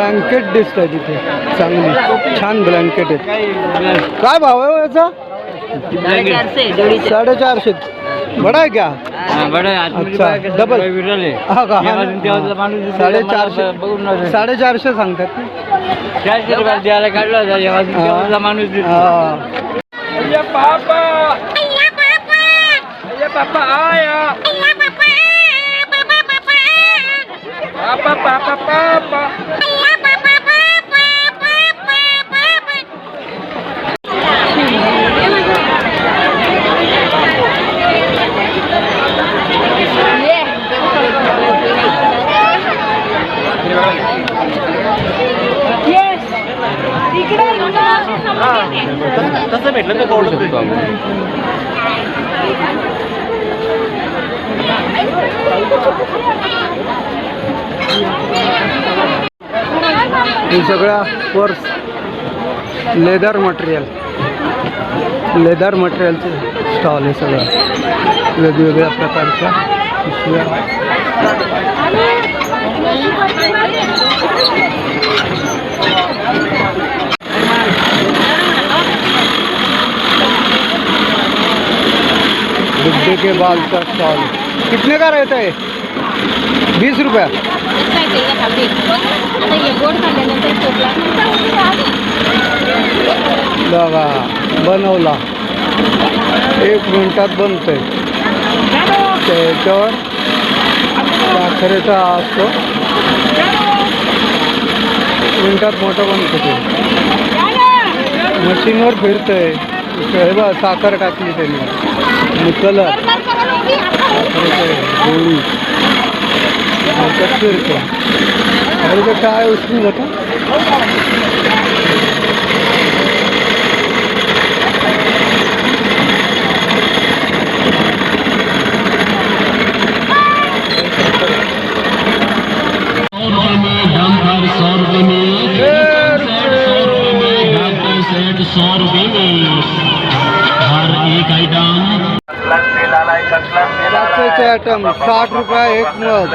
Blanket दिसत आहे तिथे. चांगली. छान ब्लँकेट आहेत. काय भाव आहे हो याचा? साडेचारशे बडा आहे क्या बडा अच्छा. डबल हा का? साडेचारशे. साडेचारशे सांगतात? चारशे रुपयाला द्यायला काढला माणूस दिसतो. अय्या पापा अय्या पापा आया. पापा पापा पापा तसं भेटलं तर करू हे सगळा पर्स लेदर मटेरियल लेदर मटेरियलचे स्टॉल आहे सगळं वेगवेगळ्या प्रकारच्या पिशव्या के बाल का स्टॉल कितने का रहता है? बीस रुपया. आता हे गोड खाल्ल्यानंतर खोकला बघा बनवला. एक मिनटात बनतंय. त्याच्यावर साखरेचा असतो. मिनटात मोठं बनतो ते. मशीनवर फिरतंय. हे बघ साखर टाकली त्यांनी. कलर. साखरेचं गोळी. नंतर रुपये अरे ते काय उचलून जातं सौ रुपये में सौ रुपये में हर एक आइटम काचेचे आयटम साठ रुपये एक मग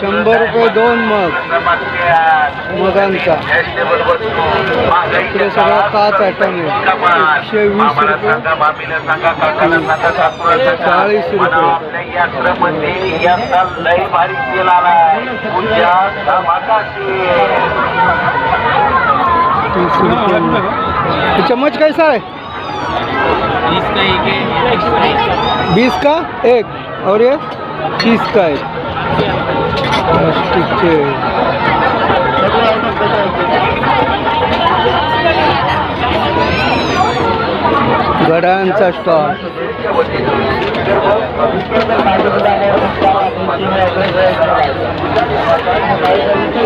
शंभर रुपये दोन मग मगांचा. इकडे सगळा काच आयटम आहे. एकशे वीस रुपये. चाळीस रुपये. तीस रुपये चम्मच कैसा है इसका एक है? बीस का एक और ये तीस का एक। प्लास्टिकचे घड्याळांचा स्टॉल। नेम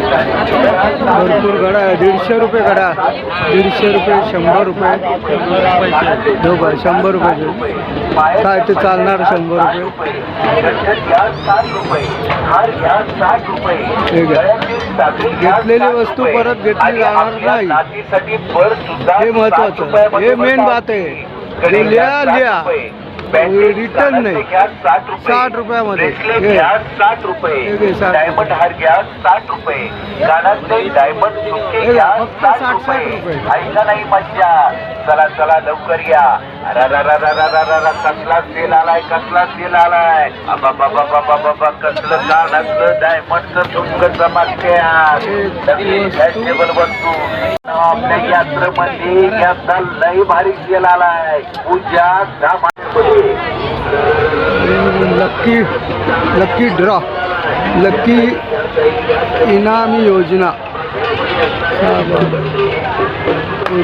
भरपूर गडा आहे. दीडशे रुपये गडा. दीडशे रुपये शंभर रुपये. दोघं शंभर रुपये काय ते चालणार शंभर रुपये. ठीक आहे. घेतलेली वस्तू परत घेतली जाणार नाही. हे महत्वाचं हे मेन बात आहे. लिहा लिहा. रिटर्न नाही. साठ रुपयामध्ये. हे. साठ रुपये. हे. डायमंड हार घ्या साठ रुपये. कानातले डायमंड हे घ्या साठ रुपये. ऐका नाही मज्जा. चला चला लवकर या. कसला सेल आलाय कसला सेल आलाय. कसलं कानातलं डायमंडचं झुंग चमकते फॅशनेबल वस्तू. आपल्या यात्रेमध्ये याचा लय भारी सेल आलाय. Pooja lucky lucky draw lucky इनामी योजना.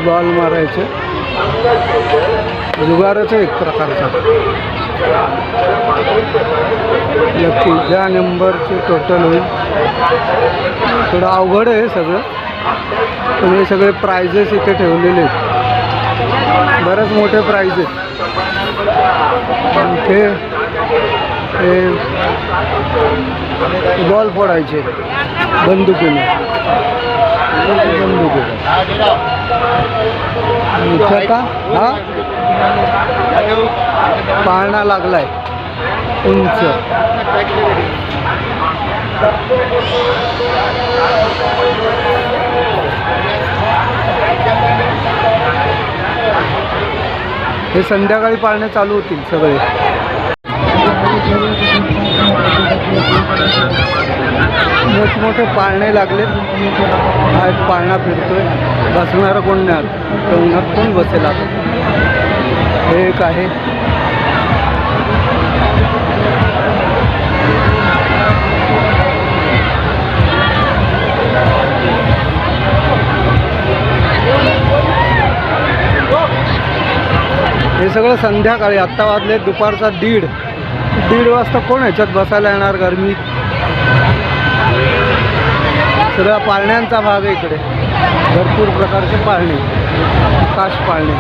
बॉल मारायचे. जुगारच आहे एक प्रकारचा. लक्की ज्या नंबरचे टोटल होईल. थोडं अवघड आहे सगळं. पण हे सगळे प्रायझेस इथे ठेवलेले आहेत. बरेच मोठे प्राइज आहेत. इथे ते बॉल फोडायचे बंदुकीने. बंदुकीने. इथे हा? पाळणा लागलाय. उंच. हे संध्याकाळी पाळणे चालू होतील सगळे. मोठमोठे पाळणे लागलेत. हा एक पाळणा फिरतोय. बसणारं कोण नाही तर उन्हात कोण बसेल आता? हे एक आहे. हे सगळं संध्याकाळी आत्ता वाजले दुपारचा दीड. दीड वाजता कोण ह्याच्यात बसायला येणार गर्मीत सगळ्या पाळण्यांचा भाग आहे इकडे. भरपूर प्रकारचे पाळणे काश पाळणे.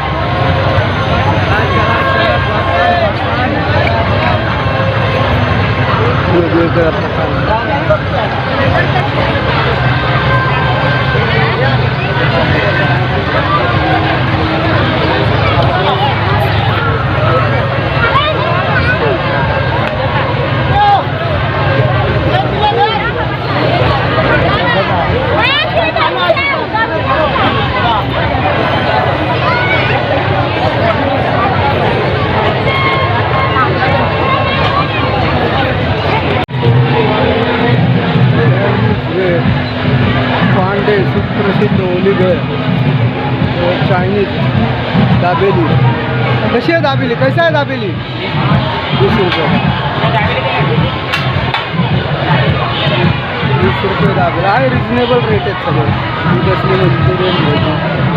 चायनीज दाबेली. कशी आहे दाबेली? कशी आहे दाबेली? वीस रुपये. वीस रुपये दाबेला. आहे रिजनेबल रेट आहेत सगळे. ही कसली मंचुरियन भेटू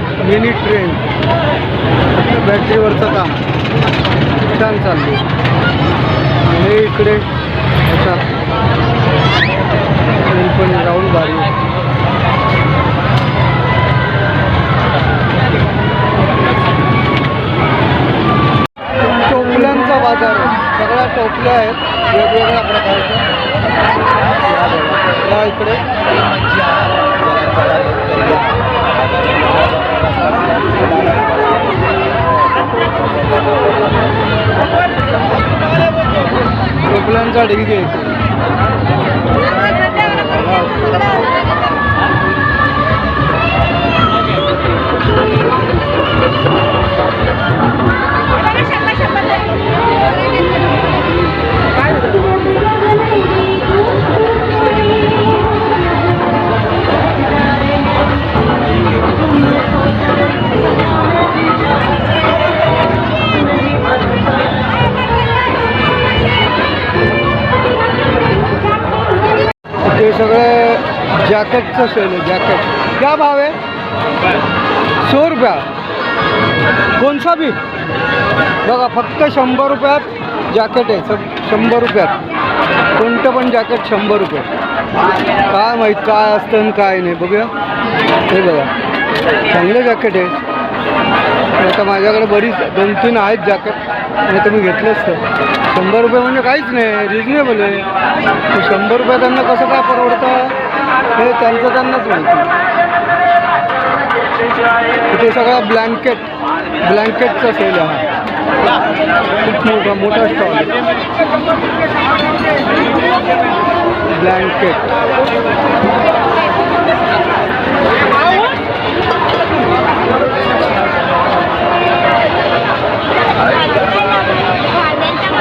मिनी ट्रेन. बॅटरीवरचं काम. छान चाललं. हे इकडे अच्छा ट्रेन पण राहून भारी टोपल्यांचा बाजार आहे. सगळ्या टोपल्या आहेत. वेगवेगळ्या प्रकारच्या. या इकडे. প্ল্যানটা ঢেকে গিয়েছে जॅकेटचं सेल आहे जॅकेट. क्या भाव आहे? सौ रुपया. कोणसा बी? बघा फक्त शंभर रुपयात जॅकेट आहे सब शंभर रुपयात. कोणतं पण जॅकेट शंभर रुपये. काय माहीत काय असतं आणि काय नाही बघूया. हे बघा चांगलं जॅकेट आहे. आता माझ्याकडे बरीच दोन तीन आहेत जॅकेट. आणि तुम्ही घेतलं असतं. शंभर रुपये म्हणजे काहीच नाही रिजनेबल आहे. शंभर रुपये त्यांना कसं काय परवडतं? हे त्यांचं त्यांनाच माहिती. इथे सगळा ब्लँकेट ब्लँकेटचा सेल आहे. खूप मोठा मोठा स्टॉल ब्लँकेट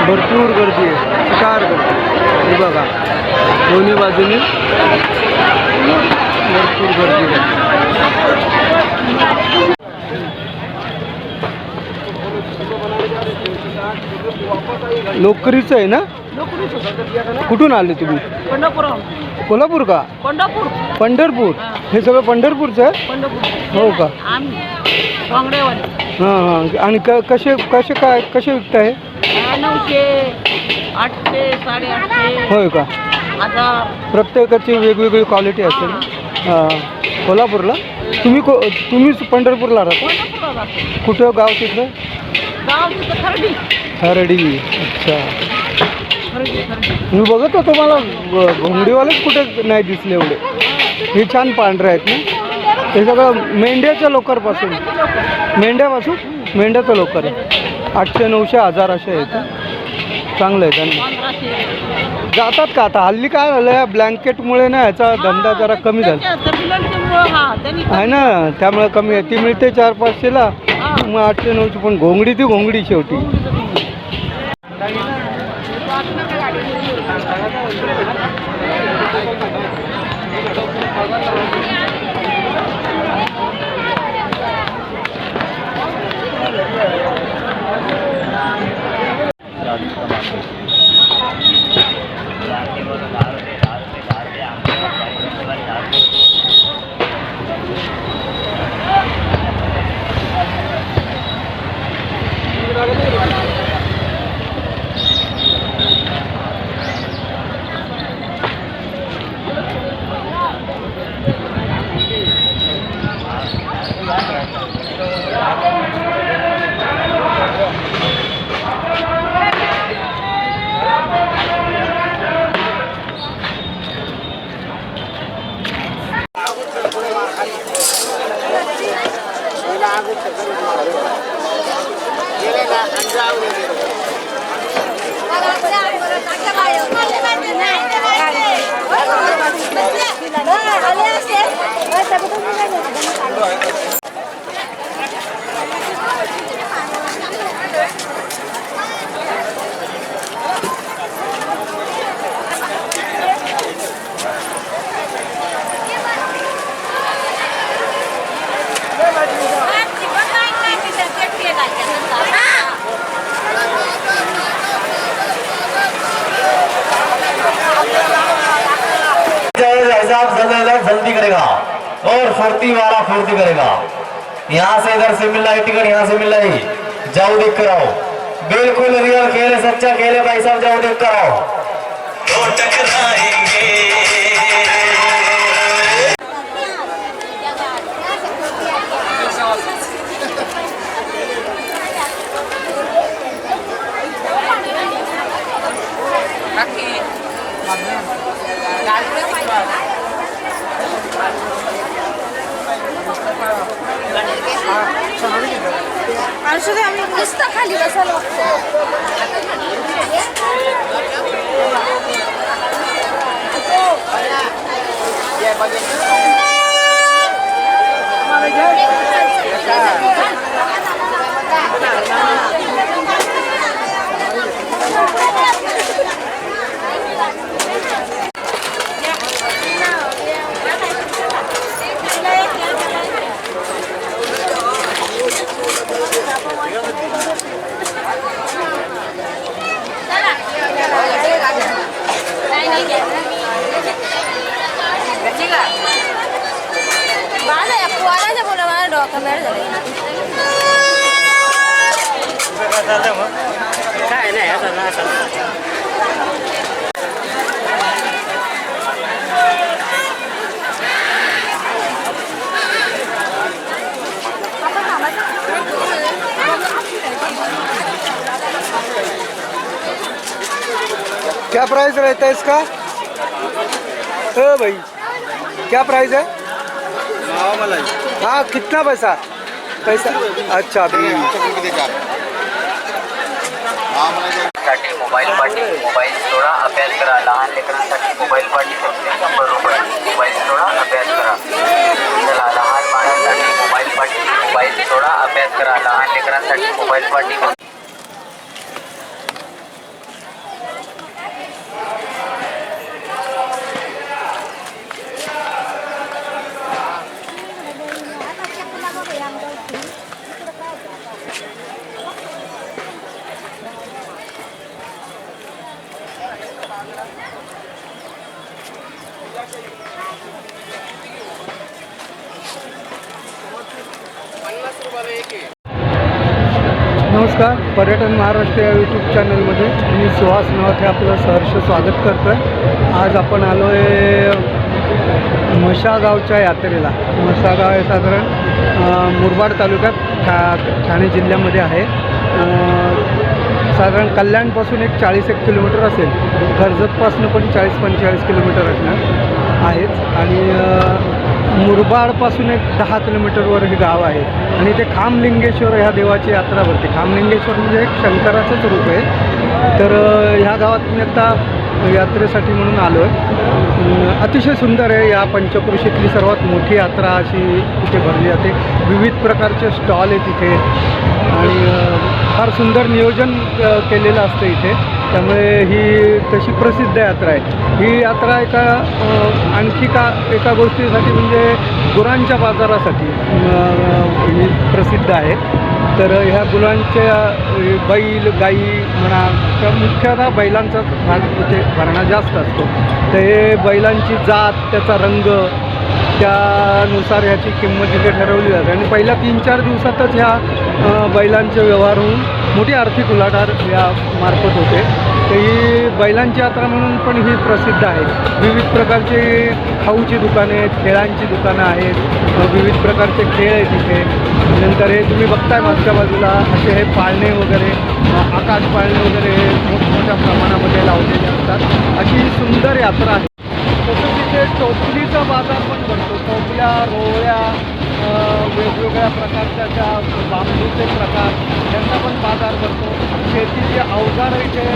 भरपूर गर्दी आहे. बाजूने भरपूर गर्दी आहे. लोकरीचं आहे ना? कुठून आले तुम्ही? पंढरपूर कोल्हापूर का? पंढरपूर. पंढरपूर? हे. सगळं पंढरपूरचं आहे? हो का? हां हां. आणि क कसे कसे काय कसे विकताय? नऊशे आठशे साडेआठशे. होय का? प्रत्येकाची वेगवेगळी क्वालिटी असेल हां. कोल्हापूरला? तुम्ही को तुम्हीच पंढरपूरला राहता? जातो कुठं गाव तिथलं? गाव तिथं खरडी. खरडी. अच्छा. खरडी खरडी. मी बघत होतो मला ग- घोंगडीवालेच कुठे नाही दिसले एवढे. हे छान पांढरे आहेत ना. हे सगळं मेंढ्याच्या लोकरपासून मेंढ्यापासून? मेंढ्याचं लोकर. आहे आठशे नऊशे हजार असे आहेत. चांगलं आहे त्यांना. जातात का आता? हल्ली काय झालं या ब्लँकेटमुळे ना ह्याचा धंदा जरा कमी झाला. हा आहे ना त्यामुळे कमी आहे. ती मिळते चार पाचशेला. मग आठशे नऊशे पण घोंगडी ती घोंगडी शेवटी. और फुर्ती वाला फुर्ती करेगा। यहाँ से इधर से मिल रहा है टिकट यहाँ से मिल रही जाओ देख कर आओ। बिल्कुल रियल खेल है सच्चा खेल है भाई साहब जाओ देख कर आओ। क्या प्राइस रहता है इसका? ओ भाई, क्या प्राइस है? हाँ कितना पैसा? पैसा अच्छा साठी सोडा अभ्यास करा, लहान लेकरांसाठी मोबाईल फक्त शंभर रुपये मोबाईल अभ्यास करा। चला, लहान बाळांसाठी मोबाईल पाठी मोबाईल अभ्यास करा, लहान लेकरांसाठी मोबाईल पाठी नमस्कार पर्यटन महाराष्ट्र या यूट्यूब चॅनलमध्ये मी सुहास नवथे आपलं सहर्ष स्वागत करतो आहे आज आपण आलो आहे मशागावच्या यात्रेला. मशागाव हे साधारण मुरबाड तालुक्यात ठा ठाणे जिल्ह्यामध्ये आहे. साधारण कल्याणपासून एक चाळीस एक किलोमीटर असेल. कर्जतपासून पण चाळीस पंचेचाळीस किलोमीटर असणार. आहेच आणि मुरबाडपासून एक दहा किलोमीटरवर हे गाव आहे. आणि ते खामलिंगेश्वर ह्या देवाची यात्रा भरते. खामलिंगेश्वर म्हणजे एक शंकराचंच रूप आहे. तर ह्या गावात मी आता यात्रेसाठी म्हणून आलो आहे अतिशय सुंदर आहे या पंचक्रोशीतली सर्वात मोठी यात्रा अशी तिथे भरली जाते. विविध प्रकारचे स्टॉल आहे तिथे आणि फार सुंदर नियोजन केलेलं असतं इथे. त्यामुळे ही तशी प्रसिद्ध यात्रा आहे. ही यात्रा एका आणखी का एका गोष्टीसाठी म्हणजे गुरांच्या बाजारासाठी ही प्रसिद्ध आहे. तर ह्या गुलांच्या बैल गाई म्हणा तर मुख्यतः बैलांचाच भाग इथे भरणा जास्त असतो. तर हे बैलांची जात त्याचा रंग त्यानुसार ह्याची किंमत इथे ठरवली जाते. आणि पहिल्या तीन चार दिवसातच ह्या बैलांचे व्यवहार होऊन मोठी आर्थिक उलाढाल या मार्फत होते. तर ही बैलांची यात्रा म्हणून पण ही प्रसिद्ध आहे. विविध प्रकारचे खाऊची दुकाने आहेत खेळांची दुकानं आहेत विविध प्रकारचे खेळ आहेत तिथे नंतर हे तुम्ही बघताय मागच्या बाजूला असे हे पाळणे वगैरे आकाश पाळणे वगैरे हे मोठमोठ्या प्रमाणामध्ये लावलेले असतात. अशी ही सुंदर यात्रा आहे. तसंच तिथे टोपलीचा बाजार पण भरतो. टोपल्या रोळ्या वेगवेगळ्या प्रकारच्या त्या बांबूचे प्रकार यांचा पण बाजार भरतो. शेतीचे अवजार इथे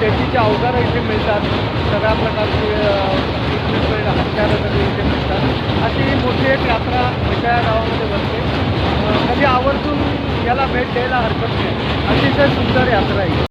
शेतीचे अवजारं इथे मिळतात. सगळ्या प्रकारचे इक्विपमेंट हत्यारं सगळी इथे मिळतात. अशी ही मोठी एक यात्रा एका या गावामध्ये भरते. कधी आवर्जून याला भेट द्यायला हरकत नाही. अतिशय सुंदर यात्रा आहे.